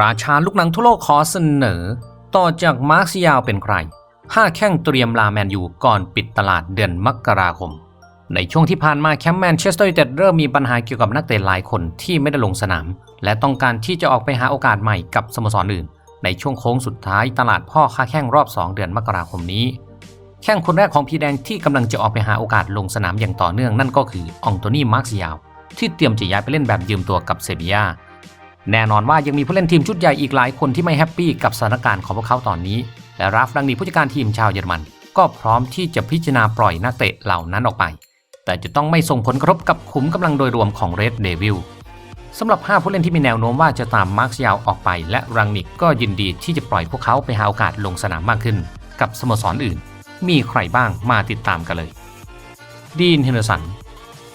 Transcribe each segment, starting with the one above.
ราชาลูกหนังทั่วโลกขอเสนอ ต่อจากมาร์คซิยาวเป็นใครห้าแข้งเตรียมลาแมนยูก่อนปิดตลาดเดือนมกราคม ในช่วงที่ผ่านมาแคมป์แมนเชสเตอร์ยูไนเต็ดเริ่มมีปัญหาเกี่ยวกับนักเตะหลายคนที่ไม่ได้ลงสนาม และต้องการที่จะออกไปหาโอกาสใหม่กับสโมสรอื่น ในช่วงโค้งสุดท้ายตลาดพ่อค้าแข้งรอบ 2 เดือนมกราคมนี้ แข้งคนแรกของพีแดงที่กำลังจะออกไปหาโอกาสลงสนามอย่างต่อเนื่องนั่นก็คืออองโตนีมาร์คซิยาวที่เตรียมจะย้ายไปเล่นแบบยืมตัวกับเซบียา แน่นอนว่ายังมีผู้เล่นทีมชุดใหญ่อีกหลายคนที่ไม่แฮปปี้กับสถานการณ์ของพวกเขาตอนนี้ และราฟดังนีผู้จัดการทีมชาวเยอรมัน ก็พร้อมที่จะพิจารณาปล่อยนักเตะเหล่านั้นออกไป แต่จะต้องไม่ส่งผลกระทบกับขุมกำลังโดยรวมของเรดเดวิลสำหรับ 5 ผู้เล่นที่มีแนวโน้มว่าจะตามมาร์คยาวออกไป และรังนิกก็ยินดีที่จะปล่อยพวกเขาไปหาโอกาสลงสนามมากขึ้น กับสโมสรออื่น มีใครบ้างมาติดตามกันเลยดีนเฮนเดอร์สัน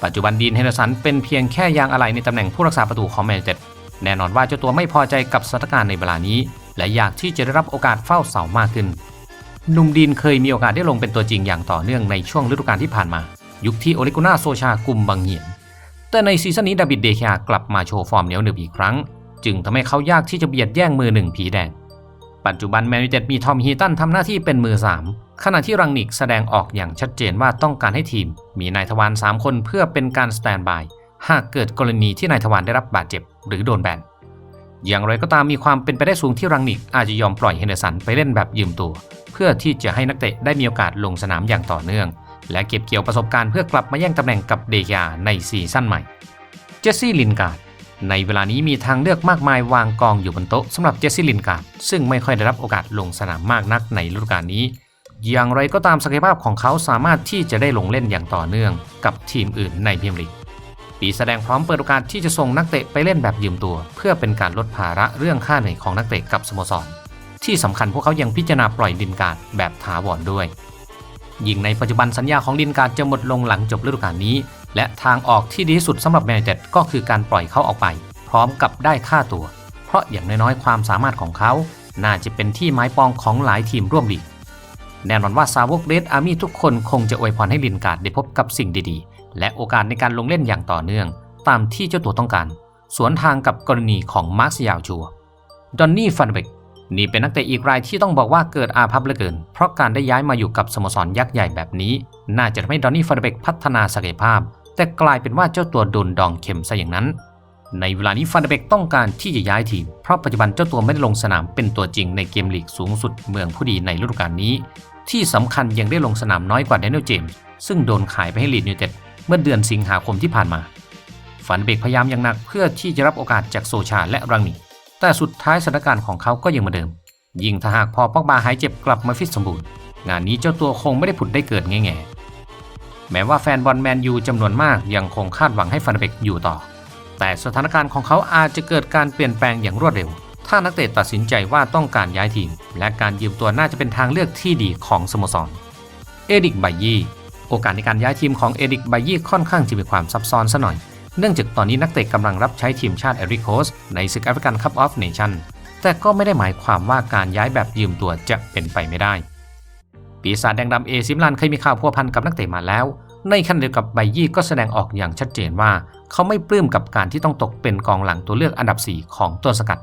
ปัจจุบันดีนเฮนเดอร์สันเป็นเพียงแค่ยางอะไหล่ในตำแหน่งผู้รักษาประตูของแมนยูไนเต็ด แน่นอนว่าเจ้าตัวไม่พอใจกับสถานการณ์ในเวลานี้ และอยากที่จะได้รับโอกาสเฝ้าเสามากขึ้นหนุ่มดีนเคยมีโอกาสได้ลงเป็นตัวจริงอย่างต่อเนื่องในช่วงฤดูกาลที่ผ่านมา ยุคที่โอลิกุน่าโซชากุมบังเหียน แต่ในซีซั่นนี้ดาบิดเดคากลับมาโชว์ฟอร์มเหนียวหนึบอีกครั้ง จึงทำให้เขายากที่จะเบียดแย่งมือหนึ่งผีแดง ปัจจุบันแมนยูเต็ดมีทอมฮีตันทำหน้าที่เป็นมือ 3 ขณะที่รังนิกแสดงออกอย่างชัดเจนว่าต้องการให้ทีม มีนายทวาร3คนเพื่อเป็นการสแตนบายหากเกิดกรณีที่นายทวารได้รับบาดเจ็บ หรือโดนแบนอย่างไรก็ตามมีความเป็นไปได้สูงที่รังนิกอาจจะยอมปล่อยเฮนเดอร์สันไปเล่นแบบยืมตัว เพื่อที่จะให้นักเตะได้มีโอกาสลงสนามอย่างต่อเนื่อง และเก็บเกี่ยวประสบการณ์เพื่อกลับมาแย่งตำแหน่งกับเดกาในซีซั่นใหม่ เจสซี่ลินการ์ดในเวลานี้มีทางเลือกมากมายวางกองอยู่บนโต๊ะสำหรับเจสซี่ลินการ์ดซึ่งไม่ค่อยได้รับโอกาสลงสนามมากนักในฤดูกาลนี้ อย่างไรก็ตามศักยภาพของเขาสามารถที่จะได้ลงเล่นอย่างต่อเนื่องกับทีมอื่นในพรีเมียร์ลีก ปีแสดงพร้อมเปิดโอกาสที่จะส่งนักเตะไปเล่นแบบยืมตัว เพื่อเป็นการลดภาระเรื่องค่าเหนื่อยของนักเตะกับสโมสร ที่สำคัญพวกเขายังพิจารณาปล่อยลินการแบบถาวรด้วย ยิ่งในปัจจุบันสัญญาของลินการจะหมดลงหลังจบฤดูกาลนี้ และทางออกที่ดีที่สุดสำหรับแมนยูไนเต็ดก็คือการปล่อยเขาออกไป พร้อมกับได้ค่าตัว เพราะอย่างน้อยๆความสามารถของเขา น่าจะเป็นที่ไม้ปองของหลายทีมร่วมลีกแน่นอนว่าสาวกเรดอาร์มี่ทุกคนคงจะอวยพรให้ลินการ์ดได้พบกับสิ่งดีๆ และโอกาสในการลงเล่นอย่างต่อเนื่อง ตามที่เจ้าตัวต้องการ สวนทางกับกรณีของมาร์คซิยาวชัวดอนนี่ฟันเบกนี่เป็นนักเตะอีกรายที่ต้องบอกว่าเกิดอาภัพเหลือเกิน เพราะการได้ย้ายมาอยู่กับสโมสรยักษ์ใหญ่แบบนี้ น่าจะทำให้ดอนนี่ฟันเบกพัฒนาศักยภาพ แต่กลายเป็นว่าเจ้าตัวโดนดองเข็มซะอย่างนั้น ในเวลานี้ฟันเบกต้องการที่จะย้ายทีม เพราะปัจจุบันเจ้าตัวไม่ได้ลงสนามเป็นตัวจริงในเกมลีกสูงสุดเมืองผู้ดีในฤดูกาลนี้ ที่สำคัญยังได้ลงสนามน้อยกว่าแดเนียลเจมส์ซึ่งโดนขายไปให้ลีดยูเต็ด เมื่อเดือนสิงหาคมที่ผ่านมาฟันเบกพยายามอย่างหนักเพื่อที่จะรับโอกาสจากโซชาและรังนิกแต่สุดท้ายสถานการณ์ของเขาก็ยังเหมือนเดิม ยิ่งถ้าหากพอปอกบาหายเจ็บกลับมาฟิตสมบูรณ์ งานนี้เจ้าตัวคงไม่ได้ผุดได้เกิดง่ๆแม้ว่าแฟนบอลแมนยูจำนวนมากยังคงคาดหวังให้ฟันเบกอยู่ต่อ แต่สถานการณ์ของเขาอาจจะเกิดการเปลี่ยนแปลงอย่างรวดเร็ว ถ้านักเตะตัดสินใจว่าต้องการย้ายทีม และการยืมตัวน่าจะเป็นทางเลือกที่ดีของสโมสร เอดิกไบยี่ โอกาสในการย้ายทีมของเอดิกไบยี่ค่อนข้างจะมีความซับซ้อนซะหน่อย เนื่องจากตอนนี้นักเตะกำลังรับใช้ทีมชาติเอริโคสในศึกแอฟริกันคัพออฟเนชั่นแต่ก็ไม่ได้หมายความว่าการย้ายแบบยืมตัวจะเป็นไปไม่ได้ ปีศาจแดงดำเอซิมลันเคยมีข่าวพัวพันกับนักเตะมาแล้ว ในขณะเดียวกับไบยี่ก็แสดงออกอย่างชัดเจนว่า เขาไม่ปลื้มกับการที่ต้องตกเป็นกองหลังตัวเลือกอันดับ 4 ของต้นสกัด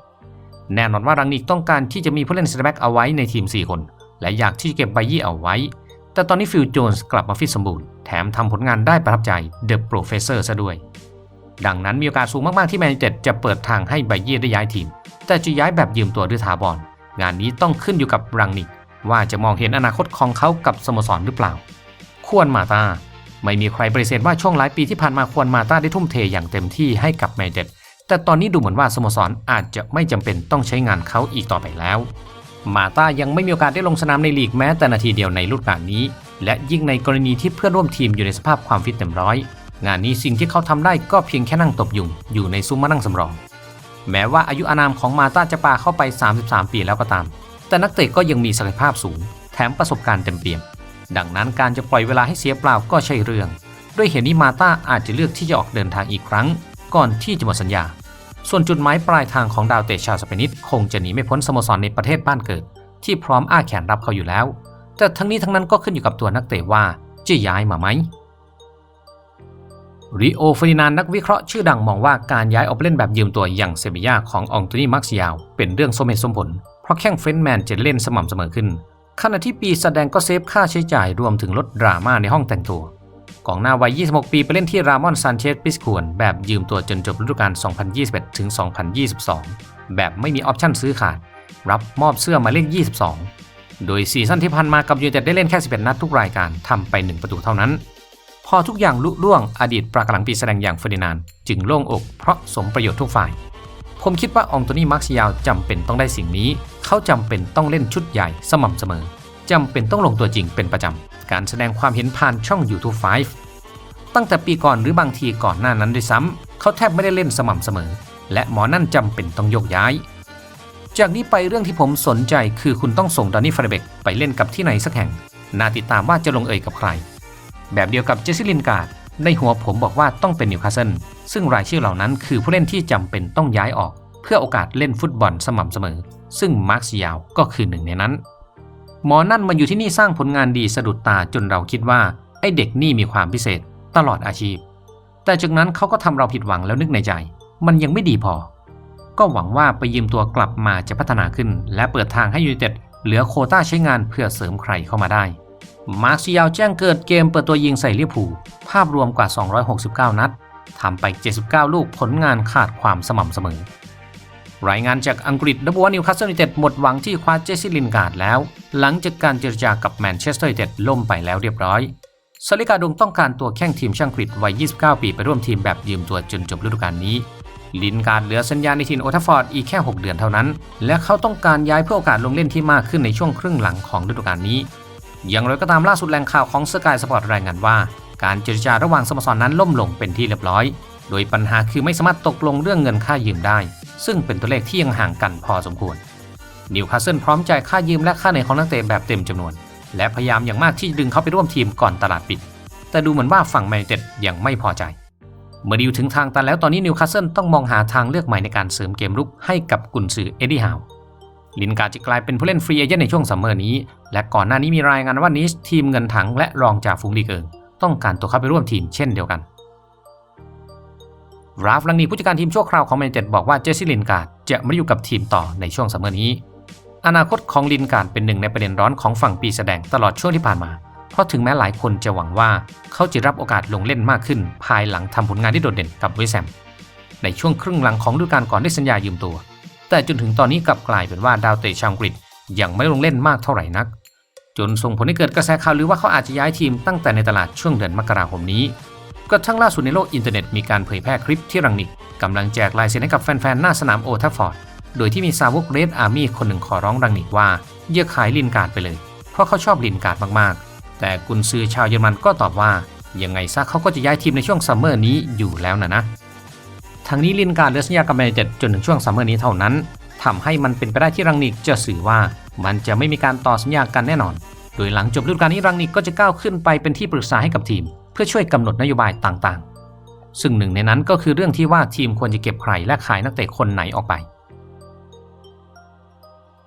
แน่นอนว่ารังนิกต้องการที่จะมีผู้เล่นเซนเตอร์แบ็กเอาไว้ในทีม 4 คน และอยากที่จะเก็บไบยี่เอาไว้ แต่ตอนนี้ฟิลโจนส์กลับมาฟิตสมบูรณ์ แถมทำผลงานได้ประทับใจเดอะโปรเฟสเซอร์ซะด้วย ดังนั้นมีโอกาสสูงมาก ๆ ที่แมนยูเต็ดจะเปิดทางให้ไบเย่ได้ย้ายทีม แต่จะย้ายแบบยืมตัวหรือถาวรงานนี้ต้องขึ้นอยู่กับรังนิกว่าจะมองเห็นอนาคตของเขากับสโมสรหรือเปล่า ควรมาตา ไม่มีใครปฏิเสธว่าช่วงหลายปีที่ผ่านมาควรมาตาได้ทุ่มเทอย่างเต็มที่ให้กับแมนยูเต็ดแต่ตอนนี้ดูเหมือนว่าสโมสรอาจจะไม่จำเป็นต้องใช้งานเขาอีกต่อไปแล้ว มาตายังไม่มีโอกาสได้ลงสนามในลีกแม้แต่นาทีเดียวในฤดูกาลนี้ และยิ่งในกรณีที่เพื่อนร่วมทีมอยู่ในสภาพความฟิตเต็มร้อย งานนี้สิ่งที่เขาทำได้ก็เพียงแค่นั่งตบยุง อยู่ในซุ้มมานั่งสำรอง แม้ว่าอายุอานามของมาตาจะปาเข้าไป 33 ปีแล้วก็ตาม แต่นักเตะก็ยังมีศักยภาพสูง แถมประสบการณ์เต็มเปี่ยม ดังนั้นการจะปล่อยเวลาให้เสียเปล่าก็ใช่เรื่อง ด้วยเหตุนี้มาตาอาจจะเลือกที่จะออกเดินทางอีกครั้ง ก่อนที่จะหมดสัญญา ส่วนจุดหมายปลายทางของดาวเตะชาวสเปนิสคงจะหนีไม่พ้นสโมสรในประเทศบ้านเกิด ที่พร้อมอ้าแขนรับเขาอยู่แล้ว แต่ทั้งนี้ทั้งนั้นก็ขึ้นอยู่กับตัวนักเตะว่าจะย้ายมาไหมริโอฟอร์ดินานนักวิเคราะห์ชื่อดังมองว่าการย้ายออกไปเล่นแบบยืมตัวอย่างเซบียาของอองโตนีมาร์ซิยาวเป็นเรื่องสมเหตุสมผล เพราะแข้งเฟรนช์แมนจะเล่นสม่ำเสมอขึ้นขณะที่ปีแสดงก็เซฟค่าใช้จ่ายรวมถึงลดดราม่าในห้องแต่งตัว กองหน้าวัย 26 ปีไปเล่นที่รามอนซานเชสปิสควรแบบยืมตัวจนจบฤดูกาล 2021 ถึง 2022 แบบไม่มีออปชั่นซื้อขาด รับมอบเสื้อมายเลข22 โดยซีซั่นที่ผ่านมากับยูไนเต็ดได้เล่นแค่ 11 นัดทุกรายการทำไป 1 ประตูเท่านั้น พอทุกอย่างลุล่วงอดีตปรากหลังปีแสดงอย่างเฟอร์ดินานจึงโล่งอกเพราะสมประโยชน์ทุกฝ่าย ผมคิดว่าอองโตนีมาร์ซิยาวจำเป็นต้องได้สิ่งนี้ เขาจำเป็นต้องเล่นชุดใหญ่สม่ำเสมอจำเป็นต้องลงตัวจริงเป็นประจำ การแสดงความเห็นผ่านช่อง YouTube 5 ตั้งแต่ปีก่อนหรือบางทีก่อนหน้านั้นด้วยซ้ำเขาแทบไม่ได้เล่นสม่ำเสมอ และหมอนั่นจำเป็นต้องโยกย้าย จากนี้ไปเรื่องที่ผมสนใจคือคุณต้องส่งดอนนี่ฟาเบกไปเล่นกับที่ไหนสักแห่ง น่าติดตามว่าจะลงเอยกับใคร แบบเดียวกับเจสซี่ลินการ์ดในหัวผมบอกว่าต้องเป็นนิวคาสเซิลซึ่งรายชื่อเหล่านั้นคือผู้เล่นที่จำเป็นต้องย้ายออก เพื่อโอกาสเล่นฟุตบอลสม่ำเสมอ ซึ่งมาร์คซิยาวก็คือหนึ่งในนั้น หมอนั่นมาอยู่ที่นี่สร้างผลงานดีสะดุดตาจนเราคิดว่าไอเด็กนี่มีความพิเศษ ตลอดอาชีพ แต่จากนั้นเขาก็ทำเราผิดหวังแล้วนึกในใจ มันยังไม่ดีพอ ก็หวังว่าไปยืมตัวกลับมาจะพัฒนาขึ้น และเปิดทางให้ยูไนเต็ดเหลือโคต้าใช้งานเพื่อเสริมใครเข้ามาได้ มาร์ซิยาวแจ้งเกิดเกมเปิดตัวยิงใส่ลิเวอร์พูลภาพรวมกว่า 269 นัดทำไป 79 ลูกผลงานขาดความสม่ำเสมอ รายงานจากอังกฤษระบุว่านิวคาสเซิลยูไนเต็ดหมดหวังที่คว้าเจสซี่ลินการ์ดแล้ว หลังจากการเจรจากับแมนเชสเตอร์ยูไนเต็ดล่มไปแล้วเรียบร้อย ซาลิกาดงต้องการตัวแข้งทีมช่างกฤษวัย 29 ปีไปร่วมทีมแบบยืมตัวจนจบฤดูกาลนี้ ลินการ์ดเหลือสัญญาในทีมโอทัฟฟอร์ดอีกแค่ 6 เดือนเท่านั้น และเขาต้องการย้ายเพื่อโอกาสลงเล่นที่มากขึ้นในช่วงครึ่งหลังของฤดูกาลนี้ อย่างไรก็ตามล่าสุดแหล่งข่าวของสกายสปอร์ตรายงานว่า การเจรจาระหว่างสโมสรนั้นล่มลงเป็นที่เรียบร้อย โดยปัญหาคือไม่สามารถตกลงเรื่องเงินค่ายืมได้ ซึ่งเป็นตัวเลขที่ยังห่างกันพอสมควรนิวคาสเซิลพร้อมจ่ายค่ายืมและค่าเหนื่อยของนักเตะแบบเต็มจำนวน และพยายามอย่างมากที่จะดึงเขาไปร่วมทีมก่อนตลาดปิด แต่ดูเหมือนว่าฝั่งแมนยูเต็ดยังไม่พอใจ เมื่อดีลถึงทางตันแล้วตอนนี้นิวคาสเซิลต้องมองหาทางเลือกใหม่ในการเสริมเกมรุกให้กับกุนซือเอ็ดดี้ฮาวลินการ์จะกลายเป็นผู้เล่นฟรีเอเจนต์ในช่วงซัมเมอร์นี้ และก่อนหน้านี้มีรายงานว่านิชทีมเงินถังและรองจากฟุงลีกเอิงต้องการตัวเข้าไปร่วมทีมเช่นเดียวกันราฟลังนีผู้จัดการทีมชั่วคราวของแมนเต็ดบอกว่าเจสซี่ลินการ์จะไม่อยู่กับทีมต่อในช่วงซัมเมอร์นี้ อนาคตของลินการ์ดเป็นหนึ่งในประเด็นร้อนของฝั่งปีแสดงตลอดช่วงที่ผ่านมา เพราะถึงแม้หลายคนจะหวังว่าเขาจะรับโอกาสลงเล่นมากขึ้น ภายหลังทำผลงานที่โดดเด่นกับเวสแฮมในช่วงครึ่งหลังของฤดูกาลก่อนได้สัญญายืมตัว แต่จนถึงตอนนี้กลับกลายเป็นว่าดาวเตะชาวอังกฤษยังไม่ลงเล่นมากเท่าไหร่นัก จนส่งผลให้เกิดกระแสข่าวลือว่าเขาอาจจะย้ายทีมตั้งแต่ในตลาดช่วงเดือนมกราคมนี้กระทั่งล่าสุดในโลกอินเทอร์เน็ตมีการเผยแพร่คลิปที่รังนิกกำลังแจกลายเซ็นให้กับแฟนๆหน้าสนามโอทัฟฟอร์ด โดยที่มีซาวกเรดอาร์มี่คนหนึ่งขอร้องรังนิกว่าอย่าขายลินการ์ดไปเลย เพราะเขาชอบลินการ์ดมากๆ แต่กุนซือชาวเยอรมันก็ตอบว่ายังไงซะเขาก็จะย้ายทีมในช่วงซัมเมอร์นี้อยู่แล้วนะนะทั้งนี้ลินการ์ดเหลือสัญญากับแมนยูไนเต็ดจนถึงช่วงซัมเมอร์นี้เท่านั้นทำให้มันเป็นไปได้ที่รังนิกจะสื่อว่ามันจะไม่มีการต่อสัญญากันแน่นอน โดยหลังจบฤดูกาลนี้รังนิกก็จะก้าวขึ้นไปเป็นที่ปรึกษาให้กับทีม เพื่อช่วยกำหนดนโยบายต่างๆ ซึ่งหนึ่งในนั้นก็คือเรื่องที่ว่าทีมควรจะเก็บใครและขายนักเตะคนไหนออกไป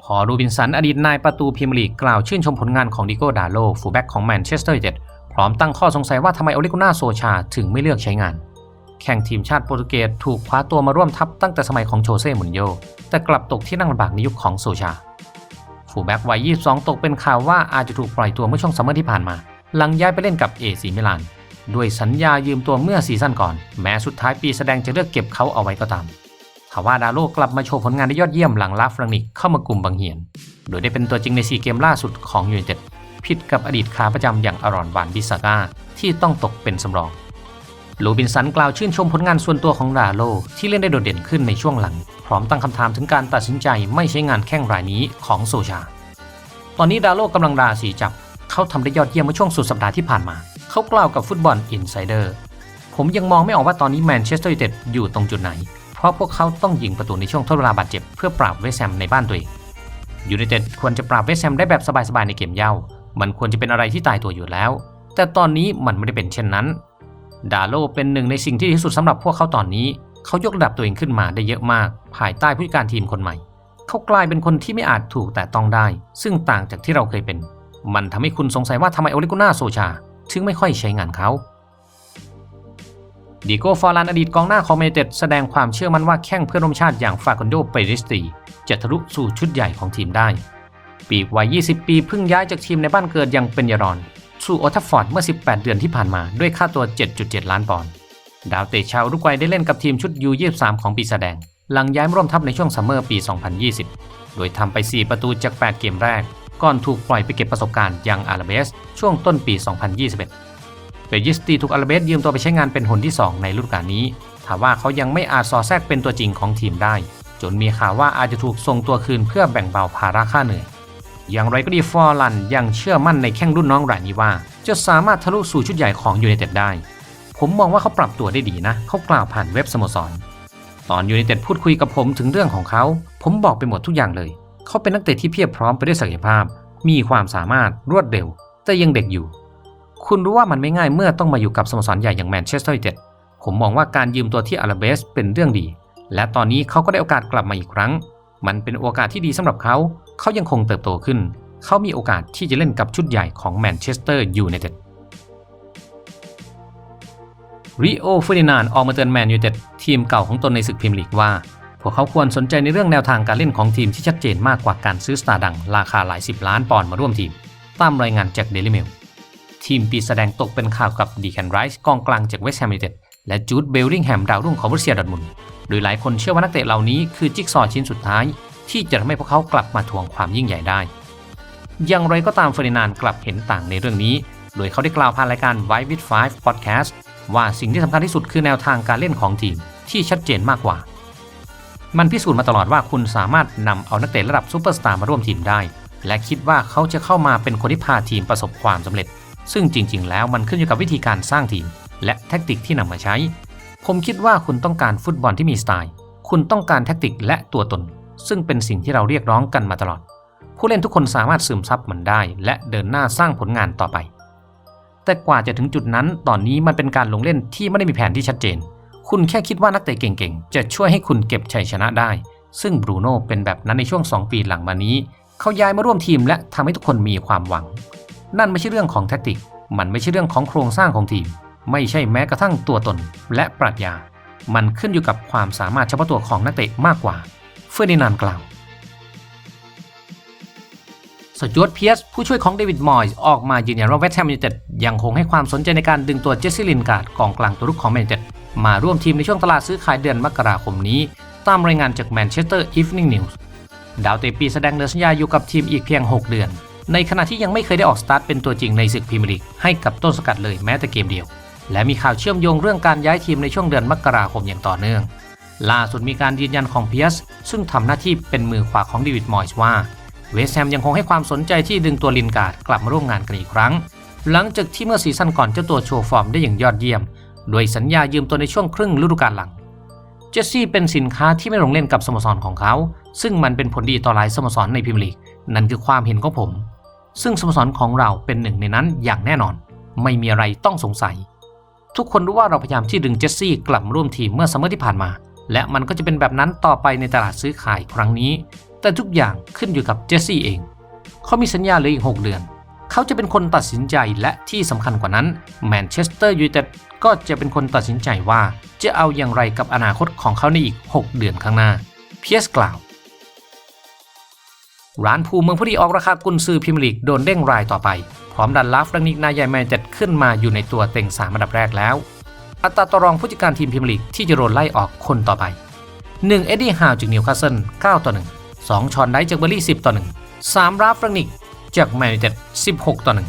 พอรูบินสันอดีตนายประตูพรีเมียร์ลีกกล่าวชื่นชมผลงานของดิโก้ดาโลฟูลแบ็กของแมนเชสเตอร์ยูไนเต็ดพร้อมตั้งข้อสงสัยว่าทำไมโอเลกุน่าโซชาถึงไม่เลือกใช้งาน แข่งทีมชาติโปรตุเกสถูกคว้าตัวมาร่วมทัพตั้งแต่สมัยของโชเซ่มุนโย แต่กลับตกที่นั่งลำบากในยุคของโซชาฟูลแบ็กวัย 22 ตกเป็นข่าวว่าอาจจะถูกปล่อยตัวเมื่อช่วงซัมเมอร์ที่ผ่านมา หลังย้ายไปเล่นกับเอซีมิลานด้วยสัญญายืมตัวเมื่อซีซั่นก่อน แม้สุดท้ายปีแสดงจะเลือกเก็บเขาเอาไว้ก็ตาม ทว่าดาโลกลับมาโชว์ผลงานได้ยอดเยี่ยมหลังลาฟรังนิกเข้ามากลุ่มบังเหียน โดยได้เป็นตัวจริงในซีเกมล่าสุดของยูไนเต็ดผิดกับอดีตขาประจำอย่างอารอนวานบิสากาที่ต้องตกเป็นสำรองลูบินสันกล่าวชื่นชมผลงานส่วนตัวของดาโลที่เล่นได้โดดเด่นขึ้นในช่วงหลัง พร้อมตั้งคำถามถึงการตัดสินใจไม่ใช้งานแข้งรายนี้ของโซชา ตอนนี้ดาโลกำลังราศีจับ เขาทำได้ยอดเยี่ยมเมื่อช่วงสุดสัปดาห์ที่ผ่านมา เขากล่าวกับฟุตบอลอินไซเดอร์ผมยังมองไม่ออกว่าตอนนี้แมนเชสเตอร์ยูไนเต็ดอยู่ตรงจุดไหน ราะพวกเขาต้องยิงประตูในช่วงทดเวลาบาดเจ็บเพื่อปราบเวสแฮมในบ้านตัวเองยูไนเต็ดควรจะปราบเวสแฮมได้แบบสบายๆในเกมเย่ามันควรจะเป็นอะไรที่ตายตัวอยู่แล้ว แต่ตอนนี้มันไม่ได้เป็นเช่นนั้น ดาโลเป็นหนึ่งในสิ่งที่ดีที่สุดสำหรับพวกเขาตอนนี้ เขายกระดับตัวเองขึ้นมาได้เยอะมาก ภายใต้ผู้จัดการทีมคนใหม่ เขากลายเป็นคนที่ไม่อาจถูกแต่ต้องได้ ซึ่งต่างจากที่เราเคยเป็น มันทำให้คุณสงสัยว่าทำไมโอเลกุน่าโซชา ถึงไม่ค่อยใช้งานเขา ดิโก้ฟอร์ลานอดีตกองหน้าของแมเต็ดแสดงความเชื่อมั่นว่าแข้งเพื่อนร่วมชาติอย่างฟาคอนโดเปริสตีจะทะลุสู่ชุดใหญ่ของทีมได้ ปีกวัย 20 ปีเพิ่งย้ายจากทีมในบ้านเกิดอย่างเป็นยารอน สู่โอทัฟฟอร์ดเมื่อ 18 เดือนที่ผ่านมาด้วยค่าตัว 7.7 ล้านปอนด์ดาวเตะชาวอุรุกวัยได้เล่นกับทีมชุด U23 ของปีแสดง หลังย้ายมร่วมทัพในช่วงซัมเมอร์ปี 2020 โดยทำไป 4 ประตูจาก 8 เกมแรก ก่อนถูกปล่อยไปเก็บประสบการณ์ยังอาราเบสช่วงต้นปี 2021 เปยิสตีถูกอาราเบสยืมตัวไปใช้งานเป็นหนที่ 2 ในฤดูกาลนี้ถาว่าเขายังไม่อาจสอดแทรกเป็นตัวจริงของทีมได้ จนมีข่าวว่าอาจจะถูกส่งตัวคืนเพื่อแบ่งเบาภาระค่าเหนื่อย อย่างไรก็ดีฟอร์ลันยังเชื่อมั่นในแข้งรุ่นน้องรายนี้ว่า จะสามารถทะลุสู่ชุดใหญ่ของยูไนเต็ดได้ ผมมองว่าเขาปรับตัวได้ดีนะ เขากล่าวผ่านเว็บสโมสร ตอนยูไนเต็ดพูดคุยกับผมถึงเรื่องของเขา ผมบอกไปหมดทุกอย่างเลย เขาเป็นนักเตะที่เพียบพร้อมไปด้วยศักยภาพ มีความสามารถรวดเร็ว แต่ยังเด็กอยู่ คุณรู้ว่ามันไม่ง่ายเมื่อต้องมาอยู่กับสโมสรใหญ่อย่างแมนเชสเตอร์ยูไนเต็ดผมมองว่าการยืมตัวที่อาราเบสเป็นเรื่องดี และตอนนี้เขาก็ได้โอกาสกลับมาอีกครั้ง มันเป็นโอกาสที่ดีสำหรับเขา เขายังคงเติบโตขึ้น เขามีโอกาสที่จะเล่นกับชุดใหญ่ของแมนเชสเตอร์ยูไนเต็ดริโอเฟอร์ดินานออกมาเตือนแมนยูไนเต็ดทีมเก่าของตนในศึกพรีเมียร์ลีกว่า พวกเขาควรสนใจในเรื่องแนวทางการเล่นของทีมที่ชัดเจนมากกว่าการซื้อสตาร์ดัง ราคาหลายสิบล้านปอนด์มาร่วมทีม ตามรายงานจากเดลิเมล ทีมปีแสดงตกเป็นข่าวกับดีแคนไรส์กองกลางจากเวสต์แฮมยูไนเต็ดและจูดเบลลิงแฮมดาวรุ่งของบรูเซียดอทมุนโดยหลายคนเชื่อว่านักเตะเหล่านี้คือจิ๊กซอว์ชิ้นสุดท้าย ที่จะทำให้พวกเขากลับมาทวงความยิ่งใหญ่ได้ อย่างไรก็ตามเฟอร์ดินานด์กลับเห็นต่างในเรื่องนี้ โดยเขาได้กล่าวผ่านรายการ Vibe with Five Podcast ว่าสิ่งที่สำคัญที่สุดคือแนวทางการเล่นของทีมที่ชัดเจนมากกว่า มันพิสูจน์มาตลอดว่าคุณสามารถนำเอานักเตะระดับซูเปอร์สตาร์มาร่วมทีมได้ และคิดว่าเขาจะเข้ามาเป็นคนที่พาทีมประสบความสำเร็จ ซึ่งจริง ๆ แล้วมันขึ้นอยู่กับวิธีการสร้างทีม และแท็กติกที่นำมาใช้ ผมคิดว่าคุณต้องการฟุตบอลที่มีสไตล์ คุณต้องการแท็กติกและตัวตน ซึ่งเป็นสิ่งที่เราเรียกร้องกันมาตลอด ผู้เล่นทุกคนสามารถซึมซับมันได้ และเดินหน้าสร้างผลงานต่อไป แต่กว่าจะถึงจุดนั้น ตอนนี้มันเป็นการลงเล่นที่ไม่ได้มีแผนที่ชัดเจน คุณแค่คิดว่านักเตะเก่งๆ จะช่วยให้คุณเก็บชัยชนะได้ ซึ่งบรูโน่เป็นแบบนั้นในช่วง 2 ปีหลังมานี้ เขาย้ายมาร่วมทีมและทำให้ทุกคนมีความหวัง นั่นไม่ใช่เรื่องของแท็กติก มันไม่ใช่เรื่องของโครงสร้างของทีม ไม่ใช่แม้กระทั่งตัวตน และปรัชญา มันขึ้นอยู่กับความสามารถเฉพาะตัวของนักเตะมากกว่า เฟอร์ดินานกล่าวสจวตเพียสผู้ช่วยของเดวิดมอยส์ออกมายืนยันว่าเวสต์แฮมยูไนเต็ดยังคงให้ความสนใจในการดึงตัวเจสซี่ลินการ์ดกองกลางตัวรุกของแมนยูไนเต็ดมาร่วมทีมในช่วงตลาดซื้อขายเดือนมกราคมนี้ ตามรายงานจากแมนเชสเตอร์อีฟนิ่งนิวส์ดาวเตะปีแสดงเลือสัญญาอยู่กับทีมอีกเพียง 6 เดือน ในขณะที่ยังไม่เคยได้ออกสตาร์ทเป็นตัวจริงในศึกพรีเมียร์ลีกให้กับต้นสกัดเลยแม้แต่เกมเดียว และมีข่าวเชื่อมโยงเรื่องการย้ายทีมในช่วงเดือนมกราคมอย่างต่อเนื่อง ล่าสุดมีการยืนยันของเพียสซึ่งทำหน้าที่เป็นมือขวาของเดวิดมอยส์ว่าเวสแฮมยังคงให้ความสนใจที่ดึงตัวลินการ์ดกลับมาร่วมงานกันอีกครั้ง หลังจากที่เมื่อซีซั่นก่อนเจ้าตัวโชว์ฟอร์มได้อย่างยอดเยี่ยม โดยสัญญายืมตัวในช่วงครึ่งฤดูกาลหลัง เจสซี่เป็นสินค้าที่ไม่ลงเล่นกับสโมสรของเขา ซึ่งมันเป็นผลดีต่อหลายสโมสรในพรีเมียร์ลีก นั่นคือความเห็นของผม ซึ่งสโมสรของเราเป็นหนึ่งในนั้นอย่างแน่นอน ไม่มีอะไรต้องสงสัย ทุกคนรู้ว่าเราพยายามที่ดึงเจสซี่กลับร่วมทีมเมื่อซัมเมอร์ที่ผ่านมา และมันก็จะเป็นแบบนั้นต่อไปในตลาดซื้อขายครั้งนี้ แต่ทุกอย่างขึ้นอยู่กับเจสซี่เอง เขามีสัญญาเหลืออีก 6 เดือน เขาจะเป็นคนตัดสินใจและที่สำคัญกว่านั้นแมนเชสเตอร์ยูไนเต็ดก็จะเป็นคนตัดสินใจว่าจะเอาอย่างไรกับอนาคตของเขาในอีก 6 เดือนข้างหน้าเพียสกล่าว ร้านภูเมืองผู้ดีออกราคากุนซือพรีเมียร์ลีกโดนเด้งรายต่อไป พร้อมดันลาฟรังนิกนายใหญ่แมนเต็ดขึ้นมาอยู่ในตัวเต็งสามอันดับแรกแล้ว อัตราต่อรองผู้จัดการทีมพรีเมียร์ลีกที่จะโดนไล่ออกคนต่อไป 1. เอ็ดดี้ฮาวจากนิวคาสเซิล9ต่อ1 2ชอนไดจากเบอร์รี่10ต่อ1 3ราฟรังนิกจากแมนเต็ด16ต่อ1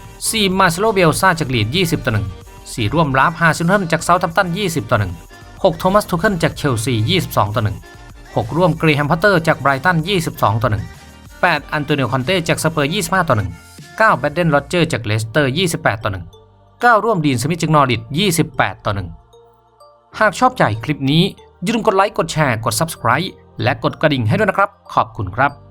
4มาซโลเบลซาจากลีด20ต่อ1 4ร่วมราฟฮาซินเทนจากเซาท์แฮมตัน20ต่อ1 6โทมัสทูเคิลจากเชลซี22ต่อ1 6 ร่วมกรแฮมพัตเตอร์จากไบรตัน22ต่อ1 8 อันโตนิโอคอนเต้จากสเปอร์ 25 ต่อ 1 9 แบดเดนโรเจอร์จากเลสเตอร์ 28 ต่อ 1 9 ร่วมดีนสมิธจากนอริด28 ต่อ 1 หากชอบใจคลิปนี้อย่าลืมกดไลค์ กดแชร์ กด Subscribe และกดกระดิ่งให้ด้วยนะครับ ขอบคุณครับ